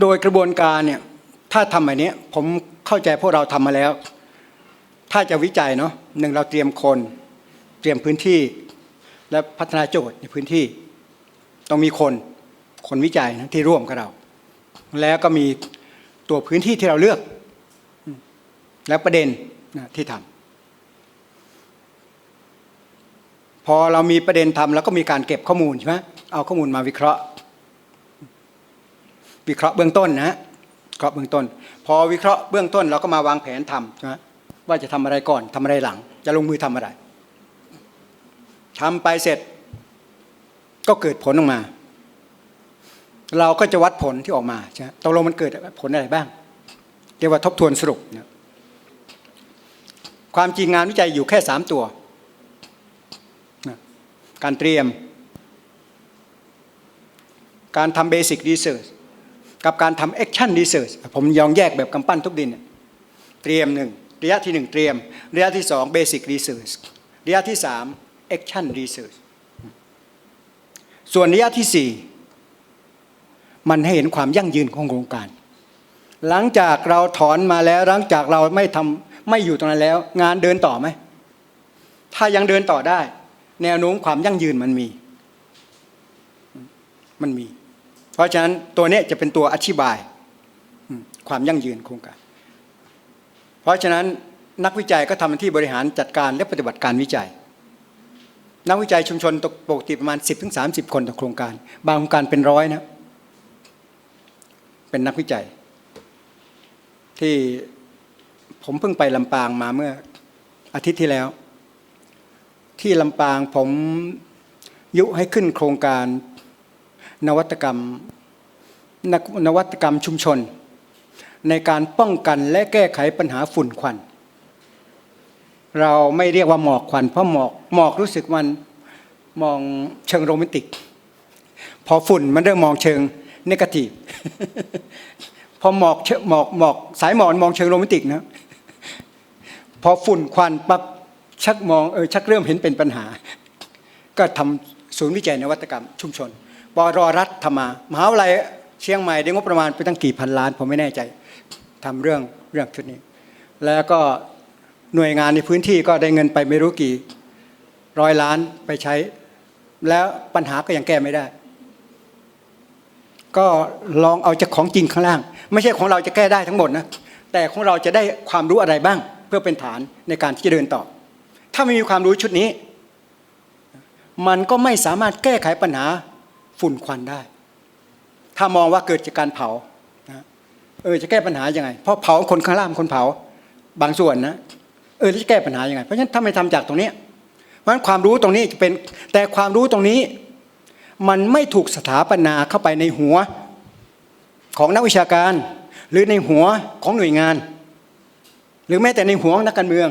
โดยกระบวนการเนี่ยถ้าทำแบบนี้ผมเข้าใจพวกเราทำมาแล้ว ถ้าจะวิจัยเนาะหนึ่งเราเตรียมคน เตรียมพื้นที่ และพัฒนาโจทย์ในพื้นที่ ต้องมีคนคนวิจัยนะที่ร่วมกับเรา แล้วก็มีตัวพื้นที่ที่เราเลือก และประเด็นนะที่ทำพอเรามีประเด็นทำแล้วก็มีการเก็บข้อมูลใช่ไหมเอาข้อมูลมาวิเคราะห์ วิเคราะห์เบื้องต้นนะฮะวิเคราะห์เบื้องต้น พอวิเคราะห์เบื้องต้นเราก็มาวางแผนทำใช่ไหมว่าจะทำอะไรก่อนทำอะไรหลัง จะลงมือทำอะไรทำไปเสร็จ ก็เกิดผลออกมา เราก็จะวัดผลที่ออกมาใช่ไหมตกลงมันเกิดผลอะไรบ้างเรียกว่าทบทวนสรุปนะความจริงงานวิจัยอยู่แค่สามตัวนะการเตรียม การทำเบสิ c รีเสิร์ช กับการทำแอคชั่นรีเสิร์ชผมยองแยกแบบกำปั้นทุกดินเนี่ยเตรียมหนึ่งระยะที่หนึ่งเตรียม ระยะที่สองเบสิ c รีเสิร์ชระยะที่สามแอคชั่นรีเสิร์ชส่วนระยะที่สี่มันให้เห็นความยั่งยืนของโครงการ หลังจากเราถอนมาแล้วหลังจากเราไม่ทำไม่อยู่ตรงนั้นแล้ว งานเดินต่อไหมถ้ายังเดินต่อได้ แนวโน้มความยั่งยืนมันมี มันมี เพราะฉะนั้นตัวนี้จะเป็นตัวอธิบายความยั่งยืนโครงการ เพราะฉะนั้นนักวิจัยก็ทำหน้าที่บริหารจัดการและปฏิบัติการวิจัย นักวิจัยชุมชนตกปกติประมาณ 10-30 คนต่อโครงการ บางโครงการเป็นร้อยนะเป็นนักวิจัย ที่ผมเพิ่งไปลำปางมาเมื่ออาทิตย์ที่แล้ว ที่ลำปางผมยุให้ขึ้นโครงการ นวัตกรรมนนวัตกรรมชุมชน ในการป้องกันและแก้ไขปัญหาฝุ่นควัน เราไม่เรียกว่าหมอกควัน เพราะหมอกหมอกรู้สึกมันมองเชิงโรแมนติก พอฝุ่นมันเริ่มมองเชิงนกาทีฟพอหมอกเชหมอกหมอกสายหมอกมองเชิงโรแมนติกนะพอฝุ่นควันปั๊บชักมองเออชักเริ่มเห็นเป็นปัญหา ก็ทำศูนย์วิจัยนวัตกรรมชุมชน บรรัฐทำมามหาวิทยาลัยเชียงใหม่ได้งบประมาณไปตั้งกี่พันล้านผมไม่แน่ใจทำเรื่องเรื่องชุดนี้ แล้วก็หน่วยงานในพื้นที่ก็ได้เงินไปไม่รู้กี่ร้อยล้านไปใช้ แล้วปัญหาก็ยังแก้ไม่ได้ ก็ลองเอาจากของจริงข้างล่าง ไม่ใช่ของเราจะแก้ได้ทั้งหมดนะแต่ของเราจะได้ความรู้อะไรบ้าง เพื่อเป็นฐานในการที่จะเดินต่อ ถ้าไม่มีความรู้ชุดนี้ มันก็ไม่สามารถแก้ไขปัญหา ฝุ่นควันได้ ถ้ามองว่าเกิดจากการเผานะเออจะแก้ปัญหายังไง เพราะเผาคนข้างล่างคนเผา บางส่วนนะเออจะแก้ปัญหายังไง เพราะฉะนั้นถ้าไม่ทำจากตรงนี้เพราะฉะนั้นความรู้ตรงนี้จะเป็นแต่ความรู้ตรงนี้ มันไม่ถูกสถาปนาเข้าไปในหัวของนักวิชาการ หรือในหัวของหน่วยงาน หรือแม้แต่ในหัวของนักการเมือง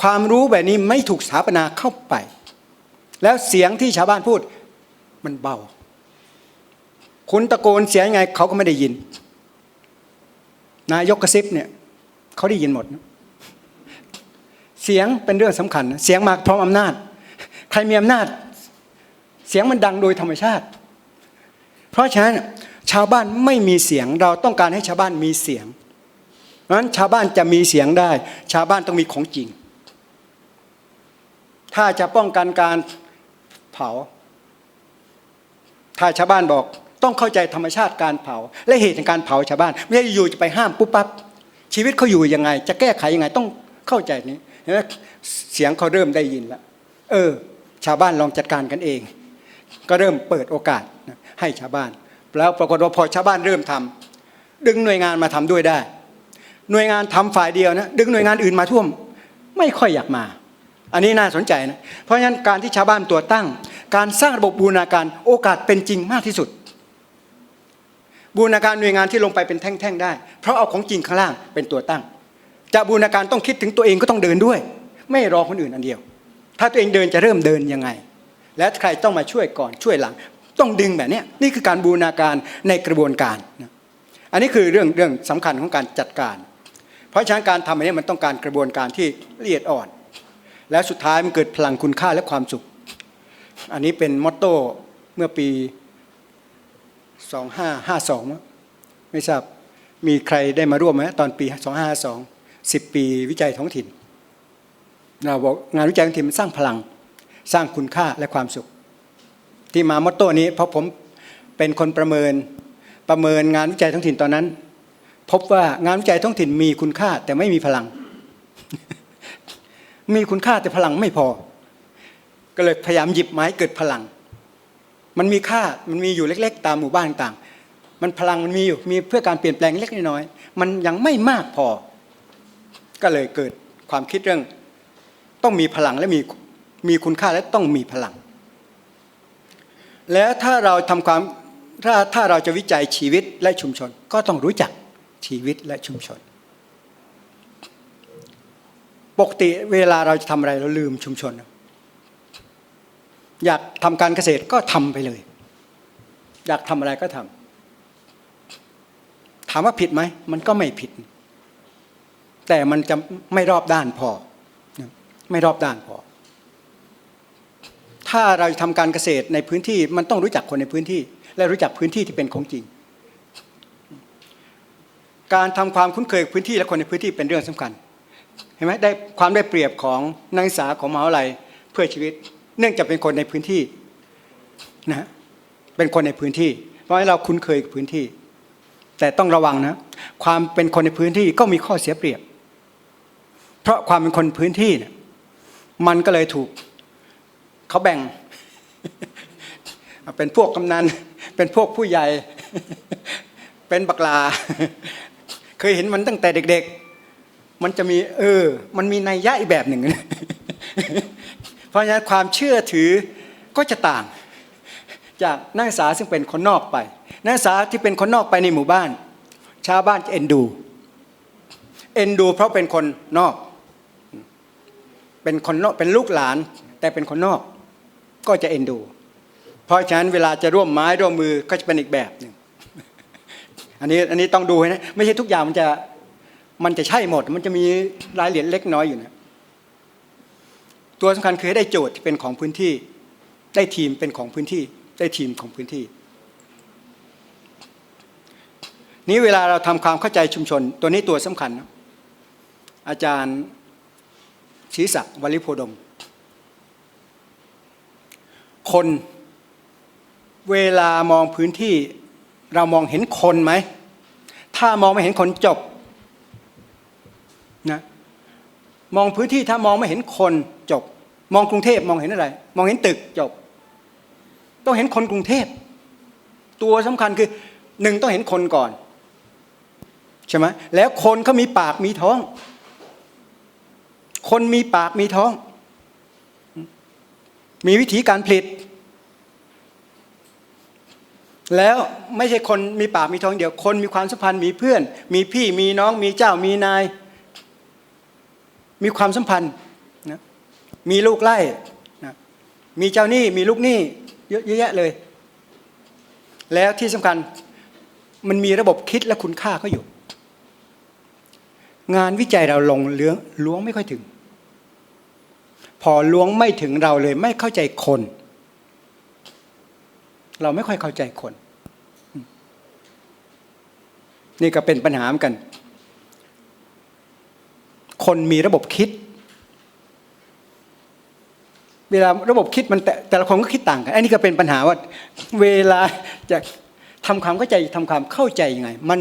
ความรู้แบบนี้ไม่ถูกสถาปนาเข้าไป แล้วเสียงที่ชาวบ้านพูดมันเบา คุณตะโกนเสียงไงเขาก็ไม่ได้ยิน นายกกระซิบเนี่ยเขาได้ยินหมด เสียงเป็นเรื่องสำคัญ เสียงมาพร้อมอำนาจ ใครมีอำนาจ เสียงมันดังโดยธรรมชาติ เพราะฉะนั้นชาวบ้านไม่มีเสียงเราต้องการให้ชาวบ้านมีเสียงเพราะฉะนั้นชาวบ้านจะมีเสียงได้ ชาวบ้านต้องมีของจริง ถ้าจะป้องกันการเผา ถ้าชาวบ้านบอก ต้องเข้าใจธรรมชาติการเผา และเหตุในการเผาชาวบ้าน ไม่ใช่อยู่จะไปห้ามปุ๊บปั๊บชีวิตเขาอยู่ยังไง จะแก้ไขยังไงต้องเข้าใจนี้เห็นไหมเสียงเขาเริ่มได้ยินแล้วเออ ชาวบ้านลองจัดการกันเอง ก็เริ่มเปิดโอกาสให้ชาวบ้าน แล้วปรากฏว่าพอชาวบ้านเริ่มทำดึงหน่วยงานมาทำด้วยได้ หน่วยงานทำฝ่ายเดียวนะดึงหน่วยงานอื่นมาท่วม ไม่ค่อยอยากมา อันนี้น่าสนใจนะเพราะฉะนั้นการที่ชาวบ้านตัวตั้ง การสร้างระบบบูรณาการโอกาสเป็นจริงมากที่สุด บูรณาการหน่วยงานที่ลงไปเป็นแท่งๆได้ เพราะเอาของจริงข้างล่างเป็นตัวตั้ง จะบูรณาการต้องคิดถึงตัวเองก็ต้องเดินด้วย ไม่รอคนอื่นอันเดียว ถ้าตัวเองเดินจะเริ่มเดินยังไง และใครต้องมาช่วยก่อนช่วยหลัง ต้องดึงแบบนี้นี่คือการบูรณาการในกระบวนการนะอันนี้คือเรื่องเรื่องสำคัญของการจัดการ เพราะฉะนั้นการทำอันนี้มันต้องการกระบวนการที่ละเอียดอ่อน และสุดท้ายมันเกิดพลังคุณค่าและความสุข อันนี้เป็นมอตโต้เมื่อปี 2552มั้าสองไม่ทราบมีใครได้มาร่วมไหมตอนปี2552 10ปีวิจัยท้องถิ่นเราบอกงานวิจัยท้องถิ่นมันสร้างพลังสร้างคุณค่าและความสุข ที่มามอตโต้นี้เพราะผมเป็นคนประเมินประเมินงานวิจัยท้องถิ่นตอนนั้น พบว่างานวิจัยท้องถิ่นมีคุณค่าแต่ไม่มีพลัง มีคุณค่าแต่พลังไม่พอ ก็เลยพยายามหยิบไม้เกิดพลัง มันมีค่ามันมีอยู่เล็ก ๆ ตามหมู่บ้านต่างมันพลังมันมีอยู่มีเพื่อการเปลี่ยนแปลงเล็กน้อยมันยังไม่มากพอ ก็เลยเกิดความคิดเรื่อง ต้องมีพลังและมีมีคุณค่าและต้องมีพลัง แล้วถ้าเราทำความถ้าถ้าเราจะวิจัยชีวิตและชุมชน ก็ต้องรู้จักชีวิตและชุมชน ปกติเวลาเราจะทำอะไรเราลืมชุมชน อยากทำการเกษตรก็ทำไปเลย อยากทำอะไรก็ทำถามว่าผิดไหมมันก็ไม่ผิด แต่มันจะไม่รอบด้านพอ ไม่รอบด้านพอ ถ้าเราจะทำการเกษตรในพื้นที่มันต้องรู้จักคนในพื้นที่ และรู้จักพื้นที่ที่เป็นของจริง การทำความคุ้นเคยพื้นที่และคนในพื้นที่เป็นเรื่องสำคัญเห็นไหมได้ความได้เปรียบของนักศึกษาของมหาวิทยาลัยเพื่อชีวิต เนื่องจากเป็นคนในพื้นที่นะฮะเป็นคนในพื้นที่ เพราะให้เราคุ้นเคยกับพื้นที่ แต่ต้องระวังนะ ความเป็นคนในพื้นที่ก็มีข้อเสียเปรียบ เพราะความเป็นคนพื้นที่เนี่ยมันก็เลยถูกเขาแบ่ง เป็นพวกกำนันเป็นพวกผู้ใหญ่ เป็นบักลา เคยเห็นมันตั้งแต่เด็ก ๆ มันจะมี เออ มันมีนัยยะอีกแบบหนึ่ง เพราะฉะนั้นความเชื่อถือก็จะต่าง จากนักศึกษาซึ่งเป็นคนนอกไป นักศึกษาที่เป็นคนนอกไปในหมู่บ้าน ชาวบ้านจะเอ็นดู เอ็นดูเพราะเป็นคนนอก เป็นคนนอกเป็นลูกหลาน แต่เป็นคนนอก ก็จะเอ็นดู เพราะฉะนั้นเวลาจะร่วมไม้ร่วมมือก็จะเป็นอีกแบบหนึ่งอันนี้อันนี้ต้องดูนะไม่ใช่ทุกอย่างมันจะมันจะใช่หมด มันจะมีรายละเอียดเล็กน้อยอยู่นะ ตัวสำคัญคือให้ได้โจทย์ที่เป็นของพื้นที่ ได้ทีมเป็นของพื้นที่ ได้ทีมของพื้นที่ นี้เวลาเราทำความเข้าใจชุมชน ตัวนี้ตัวสำคัญนะอาจารย์ชีศักดิ์วลิโพดม คนเวลามองพื้นที่เรามองเห็นคนไหม ถ้ามองไม่เห็นคนจบนะ มองพื้นที่ถ้ามองไม่เห็นคนจบ มองกรุงเทพมองเห็นอะไร มองเห็นตึกจบ ต้องเห็นคนกรุงเทพ ตัวสำคัญคือหนึ่งต้องเห็นคนก่อนใช่ไหมแล้วคนเขามีปากมีท้อง คนมีปากมีท้อง มีวิธีการผลิต แล้วไม่ใช่คนมีปากมีท้องเดียว คนมีความสัมพันธ์มีเพื่อน มีพี่มีน้องมีเจ้ามีนาย มีความสัมพันธ์นะมีลูกไล่นะมีเจ้าหนี้มีลูกหนี้เยอะแยะเลย แล้วที่สำคัญมันมีระบบคิดและคุณค่าเขาอยู่ งานวิจัยเราลงเลื้องล้วงไม่ค่อยถึง พอล้วงไม่ถึงเราเลยไม่เข้าใจคน เราไม่ค่อยเข้าใจคน นี่ก็เป็นปัญหาเหมือนกัน คนมีระบบคิด เวลาระบบคิดมันแต่แต่ละคนก็คิดต่างกัน อันนี้ก็เป็นปัญหาว่า เวลาจะทำความเข้าใจทำความเข้าใจยังไง มัน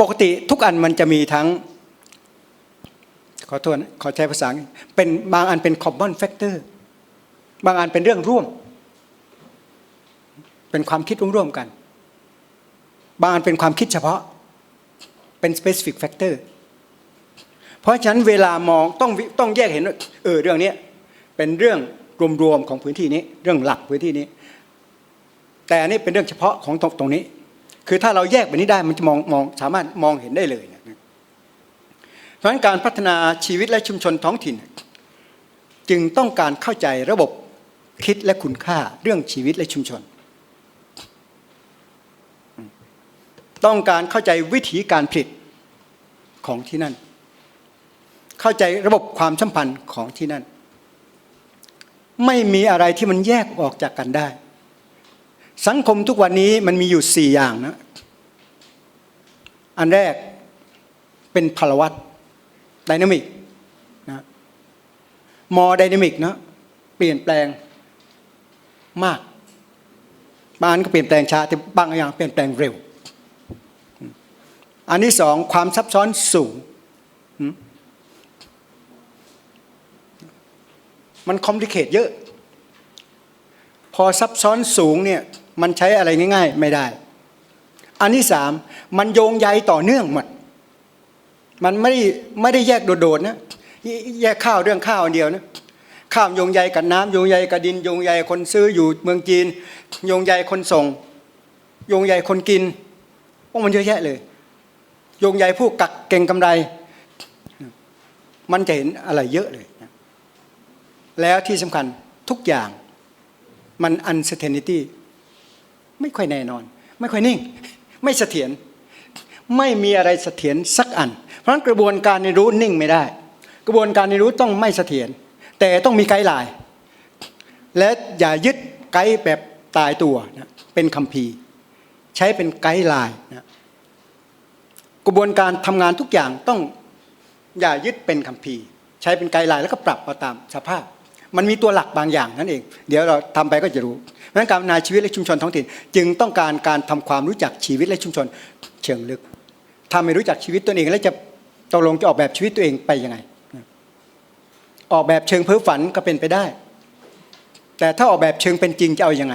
ปกติทุกอันมันจะมีทั้ง ขอโทษขอใช้ภาษาเป็นบางอันเป็น common factor บางอันเป็นเรื่องร่วม เป็นความคิดร่วมๆกัน บางอันเป็นความคิดเฉพาะ เป็น specific factor เพราะฉะนั้นเวลามองต้องต้องแยกเห็นว่าเออเรื่องนี้เป็นเรื่องรวมๆของพื้นที่นี้ เรื่องหลักพื้นที่นี้ แต่นนี้เป็นเรื่องเฉพาะของตรงตรงนี้ คือถ้าเราแยกแบบนี้ได้มันจะมองมองสามารถมองเห็นได้เลยนะเพราะฉะนั้นการพัฒนาชีวิตและชุมชนท้องถิ่น จึงต้องการเข้าใจระบบคิดและคุณค่าเรื่องชีวิตและชุมชน ต้องการเข้าใจวิธีการผลิตของที่นั่น เข้าใจระบบความสัมพันธ์ของที่นั่น ไม่มีอะไรที่มันแยกออกจากกันได้ สังคมทุกวันนี้มันมีอยู่สี่อย่างนะ อันแรกเป็นพลวัตไดนามิกนะมอไดนามิกนะเปลี่ยนแปลงมาก บางอันก็เปลี่ยนแปลงช้าแต่บางอย่างเปลี่ยนแปลงเร็ว อันที่สองความซับซ้อนสูง มันคอมพลิเคทเยอะ พอซับซ้อนสูงเนี่ยมันใช้อะไรง่าย ๆ ไม่ได้ อันที่สามมันโยงใยต่อเนื่องหมด มันไม่ได้ไม่ได้แยกโดดๆนะแยกข้าวเรื่องข้าวอันเดียวนะข้าวโยงใยกับน้ำโยงใยกับดินโยงใยคนซื้ออยู่เมืองจีนโยงใยคนส่งโยงใยคนกินพวกมันเยอะแยะเลย โยงใยผู้กักเก่งกำไร มันจะเห็นอะไรเยอะเลย แล้วที่สำคัญทุกอย่างมัน uncertainty ไม่ค่อยแน่นอน ไม่ค่อยนิ่ง ไม่เสถียรไม่มีอะไรเสถียรสักอัน เพราะฉะนั้นกระบวนการเรียนรู้นิ่งไม่ได้ กระบวนการเรียนรู้ต้องไม่เสถียรแต่ต้องมีไกด์ไลน์และอย่ายึดไกด์แบบตายตัวนะเป็นคัมภีร์ ใช้เป็นไกด์ไลน์นะกระบวนการทำงานทุกอย่างต้องอย่ายึดเป็นคัมภีร์ ใช้เป็นไกด์ไลน์แล้วก็ปรับเอาตามสภาพ มันมีตัวหลักบางอย่างนั่นเอง เดี๋ยวเราทำไปก็จะรู้เพราะฉะนั้นการพัฒนาชีวิตและชุมชนท้องถิ่น จึงต้องการการทำความรู้จักชีวิตและชุมชนเชิงลึกถ้าไม่รู้จักชีวิตตัวเองแล้วจะตกลงจะออกแบบชีวิตตัวเองไปยังไง ออกแบบเชิงเพ้อฝันก็เป็นไปได้ แต่ถ้าออกแบบเชิงเป็นจริงจะเอาอยัางไง